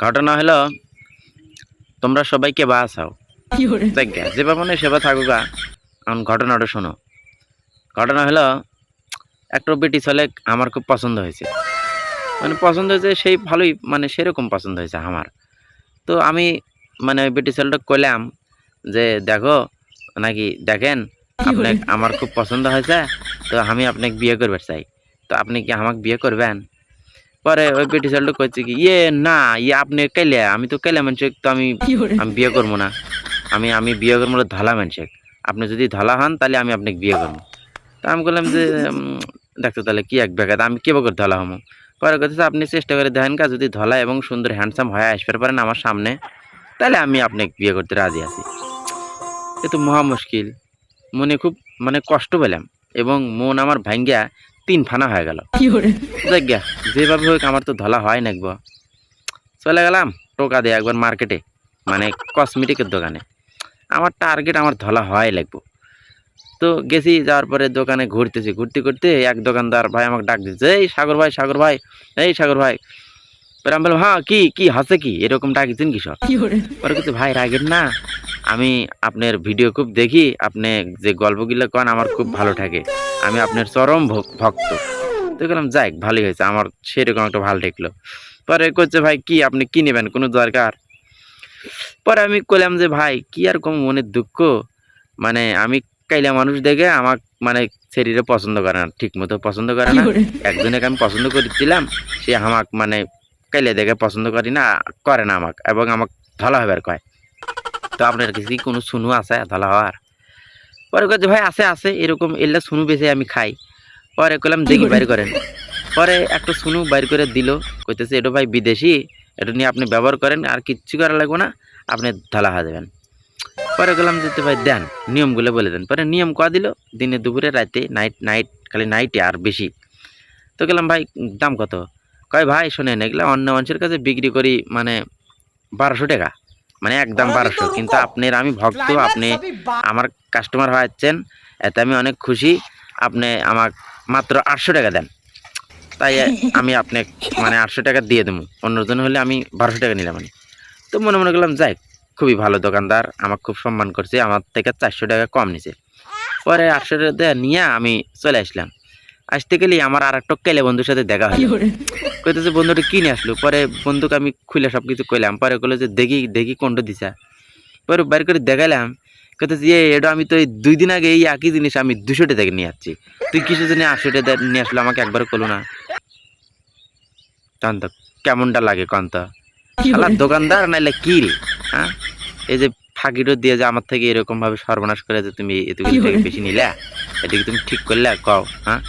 ঘটনা হলো তোমরা সবাইকে 人，দেখ যেবা মনে সেবা থাকুকা এখন ঘটনাটা শোনো। ঘটনা হলো একটা বেটি ছেলে আমার খুব পছন্দ হয়েছে। মানে পছন্দ হয়েছে সেই ভালোই মানে সেরকম পছন্দ হয়েছে আমার। তো আমি মানে ওই বেটি ছেলেটা কইলাম যে দেখো নাকি দেখেন আপনি আমার খুব পছন্দ হয়েছে তো আমি আপনাকে বিয়ে করবে চাই। তো আপনি কি আমাকে বিয়ে করবেন? পরে ওই বেটি ছেলেটা কইছে কি ইয়ে না ইয়ে আপনি কেলে? আমি তো কেলে মানুষ তো আমি আমি বিয়ে করব না। আমি আমি বিয়ে করব ধলা মানুষেক। আপনি যদি ধলা হন তাহলে আমি আপনাকে বিয়ে করব। তা আমি বললাম যে দেখতো তাহলে কি এক বেগাত আমি কে করে ধলা হমো? পরে কথা আপনি চেষ্টা করে দেখেন কা যদি ধলা এবং সুন্দর হ্যান্ডসাম হয়ে আসতে পারেন আমার সামনে তাহলে আমি আপনাকে বিয়ে করতে রাজি আছি। এ তো মহা মুশকিল। মনে খুব মানে কষ্ট পেলাম এবং মন আমার ভাঙ্গিয়া তিন ফানা হয়ে গেল। দেখা যেভাবে হোক আমার তো ধলা হয় না একবার। চলে গেলাম টোকা দিয়ে একবার মার্কেটে মানে কসমেটিকের দোকানে। আমার টার্গেট আমার ধলা হয় লাগবো। তো গেছি যাওয়ার পরে দোকানে ঘুরতেছি। ঘুরতে ঘুরতে এক দোকানদার ভাই আমাকে ডাক দিচ্ছে এই সাগর ভাই সাগর ভাই এই সাগর ভাই। পরে আমি বললাম হ্যাঁ কি কি হাসে কি? এরকম ডাকছেন কি সব? পরে কিছু ভাই রাগের না। আমি আপনার ভিডিও খুব দেখি আপনি যে গল্পগুলো কন আমার খুব ভালো থাকে। আমি আপনার চরম ভক- ভক্ত। তো গেলাম যাক ভালোই হয়েছে আমার সেরকম একটা ভালো ঠেকলো। পরে করছে ভাই কি আপনি কি নেবেন? কোনো দরকার? পরে আমি কইলাম যে ভাই কি আর কম মনের দুঃখ? মানে আমি কাইলা মানুষ দেখে আমাক মানে শরীরে পছন্দ করে না ঠিক মতো পছন্দ করে না，একজনকে আমি পছন্দ করেছিলাম সে আমাক মানে কাইলে দেখে পছন্দ করি না করে না আমাক এবং আমাক হবে আর কয়। তো আপনার কাছে কি কোনো শুনু আছে? ধলা হওয়ার পরে কয়েছে ভাই, আছে আছে, এরকম এলে শুনু বেছে আমি খাই। পরে কইলাম, দেখি, বাইর করেন। পরে একটা শুনু বাইর করে দিল, কইতেছে, এটা ভাই বিদেশি, এটা নিয়ে আপনি ব্যবহার করেন, আর কিচ্ছু করা লাগবে না, আপনি ধলা হয়ে যাবেন। পরে গেলাম যে, তো ভাই, দেন, নিয়মগুলো বলে দেন। পরে নিয়ম কয়া দিল, দিনে দুপুরে রাতে নাইট নাইট, খালি নাইটে আর বেশি। তো গেলাম ভাই, দাম কত? কয়, ভাই, শোনেন, এগুলো অন্য মানুষের কাছে বিক্রি করি মানে বারোশো টাকা। মানে একদম বারোশো। কিন্তু আপনার আমি ভক্ত আপনি আমার কাস্টমার হয়েছেন এতে আমি অনেক খুশি। আপনি আমার মাত্র আটশো টাকা দেন। তাই আমি আপনি মানে আটশো টাকা দিয়ে দেবো। অন্যজন হলে আমি বারোশো টাকা নিলাম মানে তো মনে মনে করলাম যাই খুবই ভালো দোকানদার আমার খুব সম্মান করছে আমার থেকে চারশো টাকা কম নিছে। পরে আটশো টাকা দিয়ে নিয়ে আমি চলে আসলাম। আসতে গেলেই আমার আর একটা কেলে বন্ধুর সাথে দেখা হয়। কইতেছে বন্ধুটা কিনে আসলো? পরে বন্ধুকে আমি খুলে সব কিছু কইলাম। পরে কলে যে দেখি দেখি কোনটা দিছা। পরে বার করে দেখালাম কইতেছে ইয়ে এটা আমি তো এই দুই দিন আগে এই একই জিনিস আমি দুশো দেখে নিয়ে আসছি। তুই কিছু দিনে আটশো নিয়ে আসলো আমাকে একবার কলো না। কান্ত কেমনটা লাগে কান্ত আমার দোকানদার নাইলে কি রে হ্যাঁ এই যে ফাঁকিটো দিয়ে যে আমার থেকে এরকম ভাবে সর্বনাশ করে যে তুমি এত বেশি নিলা এটা কি তুমি ঠিক করলে কও হ্যাঁ